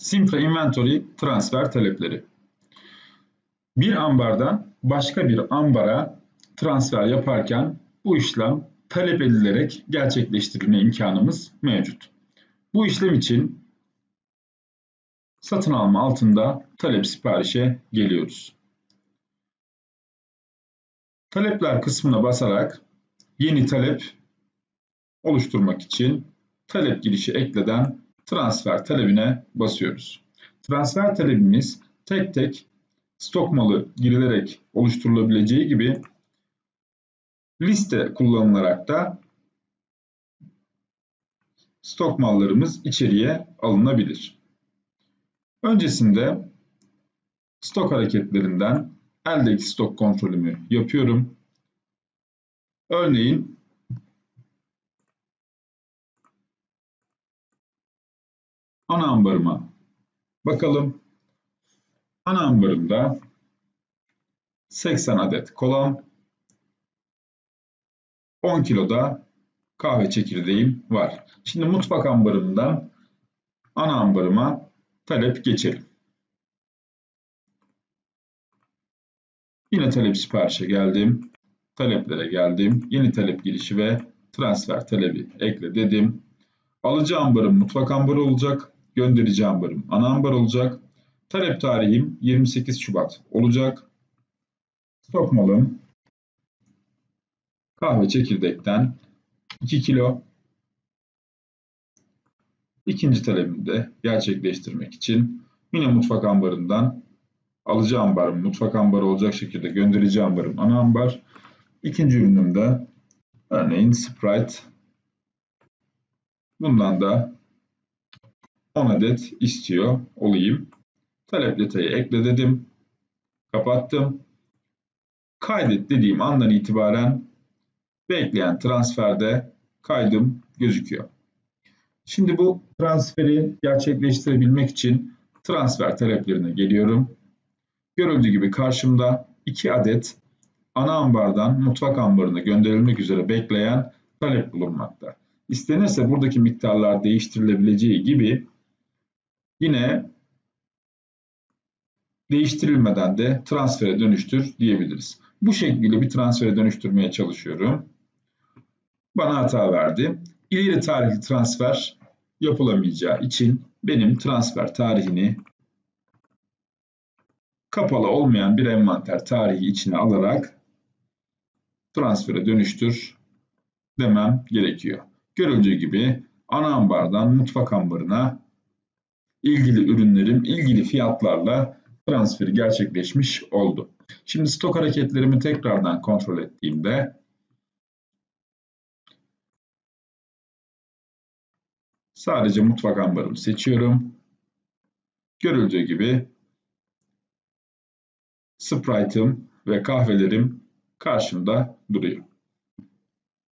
Simple Inventory transfer talepleri. Bir ambardan başka bir ambara transfer yaparken bu işlem talep edilerek gerçekleştirilme imkanımız mevcut. Bu işlem için satın alma altında talep siparişe geliyoruz. Talepler kısmına basarak yeni talep oluşturmak için talep girişi ekleden transfer talebine basıyoruz. Transfer talebimiz tek tek stok malı girilerek oluşturulabileceği gibi liste kullanılarak da stok mallarımız içeriye alınabilir. Öncesinde stok hareketlerinden eldeki stok kontrolümü yapıyorum. Örneğin ana ambarıma bakalım. Ana ambarımda 80 adet kola, 10 kiloda kahve çekirdeğim var. Şimdi mutfak ambarımdan ana ambarıma talep geçelim. Yine talep siparişe geldim. Taleplere geldim. Yeni talep girişi ve transfer talebi ekle dedim. Alıcı ambarım mutfak ambarı olacak. Gönderici ambarım ana ambar olacak. Talep tarihim 28 Şubat olacak. Stok malım kahve çekirdekten 2 kilo. İkinci talebimi de gerçekleştirmek için yine mutfak ambarından alıcı ambarım mutfak ambarı olacak şekilde gönderici ambarım ana ambar. İkinci ürünümde örneğin Sprite. Bundan da 10 adet istiyor olayım. Talep detayı ekle dedim. Kapattım. Kaydet dediğim andan itibaren bekleyen transferde kaydım gözüküyor. Şimdi bu transferi gerçekleştirebilmek için transfer taleplerine geliyorum. Görüldüğü gibi karşımda 2 adet ana ambardan mutfak ambarına gönderilmek üzere bekleyen talep bulunmakta. İstenirse buradaki miktarlar değiştirilebileceği gibi yine değiştirilmeden de transfere dönüştür diyebiliriz. Bu şekilde bir transfere dönüştürmeye çalışıyorum. Bana hata verdi. İleri tarihli transfer yapılamayacağı için benim transfer tarihini kapalı olmayan bir envanter tarihi içine alarak transfere dönüştür demem gerekiyor. Görüldüğü gibi ana ambardan mutfak ambarına ilgili ürünlerim ilgili fiyatlarla transferi gerçekleşmiş oldu. Şimdi stok hareketlerimi tekrardan kontrol ettiğimde sadece mutfak ambarımı seçiyorum. Görüldüğü gibi Sprite'ım ve kahvelerim karşımda duruyor.